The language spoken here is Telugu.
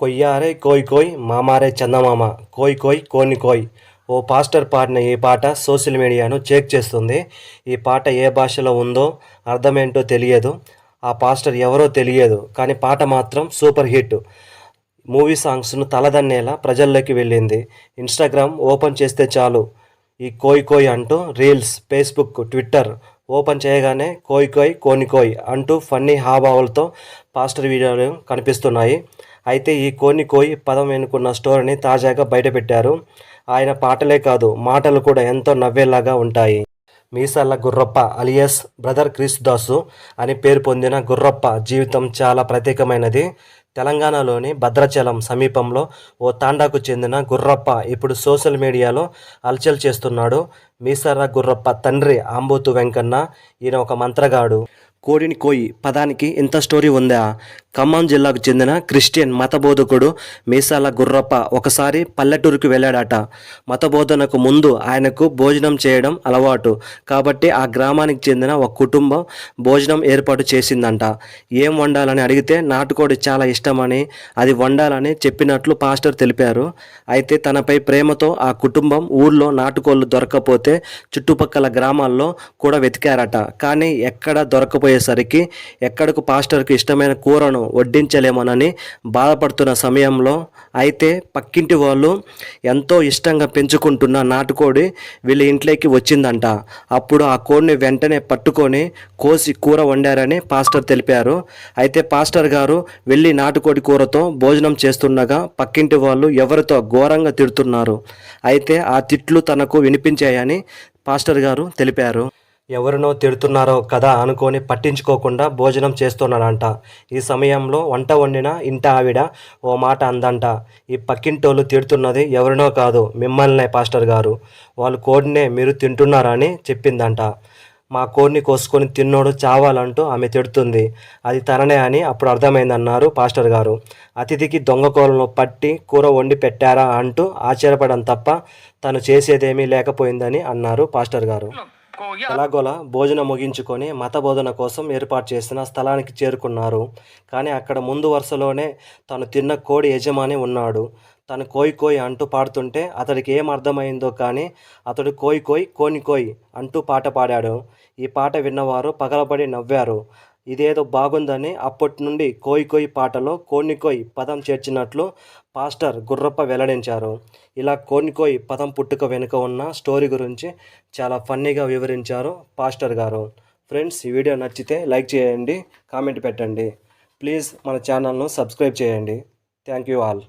కొయ్యారే కోయ్ కోయ్ మామారే చందమామ కోయ్ కోయ్ కోని కోయ్ ఓ పాస్టర్ పాడిన ఈ పాట సోషల్ మీడియాను చెక్ చేస్తుంది ఈ పాట ఏ భాషలో ఉందో అర్థమేంటో తెలియదు ఆ పాస్టర్ ఎవరో తెలియదు కానీ పాట మాత్రం సూపర్ హిట్ మూవీ సాంగ్స్ను తలదన్నేలా ప్రజల్లోకి వెళ్ళింది ఇన్స్టాగ్రామ్ ఓపెన్ చేస్తే చాలు ఈ కోయ్ కోయ్ అంటూ రీల్స్ ఫేస్బుక్ ట్విట్టర్ ఓపెన్ చేయగానే కోయ్ కోయ్ కోని కోయ్ అంటూ ఫన్నీ హావభావాలతో పాస్టర్ వీడియోలు కనిపిస్తున్నాయి అయితే ఈ కోని కోయి పదం ఎన్నుకున్న స్టోరీని తాజాగా బయటపెట్టారు. ఆయన పాటలే కాదు మాటలు కూడా ఎంతో నవ్వేలాగా ఉంటాయి. Meesala Gurrappa alias brother Chris Dasu అని పేరు పొందిన గుర్రప్ప జీవితం చాలా ప్రత్యేకమైనది. తెలంగాణలోని భద్రాచలం సమీపంలో ఓ తాండాకు చెందిన గుర్రప్ప ఇప్పుడు సోషల్ మీడియాలో అలచల్ చేస్తున్నాడు. మీసార గుర్రప్ప తండ్రి ఆంబోతు వెంకన్న ఈయన ఒక మంత్రగాడు. కోడిని కోయి పదానికి ఇంత స్టోరీ ఉందా? ఖమ్మం జిల్లాకు చెందిన క్రిస్టియన్ మతబోధకుడు మీసాల గుర్రప్ప ఒకసారి పల్లెటూరుకు వెళ్ళాడట. మతబోధనకు ముందు ఆయనకు భోజనం చేయడం అలవాటు. కాబట్టి ఆ గ్రామానికి చెందిన ఒక కుటుంబం భోజనం ఏర్పాటు చేసిందంట. ఏం వండాలని అడిగితే నాటుకోడి చాలా ఇష్టమని అది వండాలని చెప్పినట్లు పాస్టర్ తెలిపారు. అయితే తనపై ప్రేమతో ఆ కుటుంబం ఊర్లో నాటుకోళ్ళు దొరకకపోతే చుట్టుపక్కల గ్రామాల్లో కూడా వెతికారట. కానీ ఎక్కడ దొరకపోయేసరికి ఎక్కడకు పాస్టర్కి ఇష్టమైన కూరను వడ్డించలేమోనని బాధపడుతున్న సమయంలో అయితే పక్కింటి వాళ్ళు ఎంతో ఇష్టంగా పెంచుకుంటున్న నాటుకోడి వీళ్ళ ఇంట్లోకి వచ్చిందంట. అప్పుడు ఆ కోడిని వెంటనే పట్టుకొని కోసి కూర వండారని పాస్టర్ తెలిపారు. అయితే పాస్టర్ గారు వెళ్ళి నాటుకోడి కూరతో భోజనం చేస్తుండగా పక్కింటి వాళ్ళు ఎవరితో ఘోరంగా తిడుతున్నారు. అయితే ఆ తిట్లు తనకు వినిపించాయని పాస్టర్ గారు తెలిపారు. ఎవరినో తిడుతున్నారో కదా అనుకొని పట్టించుకోకుండా భోజనం చేస్తున్నాడంట. ఈ సమయంలో వంట వండిన ఇంట ఆవిడ ఓ మాట అందంట. ఈ పక్కింటోళ్ళు తిడుతున్నది ఎవరినో కాదు మిమ్మల్నే పాస్టర్ గారు. వాళ్ళు కోడినే మీరు తింటున్నారని చెప్పిందంట. మా కోడిని కోసుకొని తిన్నోడు చావాలంటూ ఆమె తిడుతుంది. అది తననే అని అప్పుడు అర్థమైందన్నారు పాస్టర్ గారు. అతిథికి దొంగ కోళ్ళను పట్టి కూర వండి పెట్టారా అంటూ ఆశ్చర్యపడడం తప్ప తను చేసేదేమీ లేకపోయిందని అన్నారు పాస్టర్ గారు. ఎలాగోలా భోజనం ముగించుకొని మత బోధన కోసం ఏర్పాటు చేసిన స్థలానికి చేరుకున్నారు. కానీ అక్కడ ముందు వరుసలోనే తను తిన్న కోడి యజమాని ఉన్నాడు. తను కోయి కోయి అంటూ పాడుతుంటే అతడికి ఏం అర్థమైందో కానీ అతడు కోయి కోయి కోని కోయి అంటూ పాట పాడాడు. ఈ పాట విన్నవారు పగలబడి నవ్వారు. ఇదేదో బాగుందని అప్పటి నుండి కోయి కోయి పాటలో కోణికోయ్ పదం చేర్చినట్లు పాస్టర్ గుర్రప్ప వెల్లడించారు. ఇలా కోనికోయ్ పదం పుట్టుక వెనుక ఉన్న స్టోరీ గురించి చాలా ఫన్నీగా వివరించారు పాస్టర్ గారు. ఫ్రెండ్స్ ఈ వీడియో నచ్చితే లైక్ చేయండి కామెంట్ పెట్టండి. ప్లీజ్ మన ఛానల్ను సబ్స్క్రైబ్ చేయండి. Thank you all.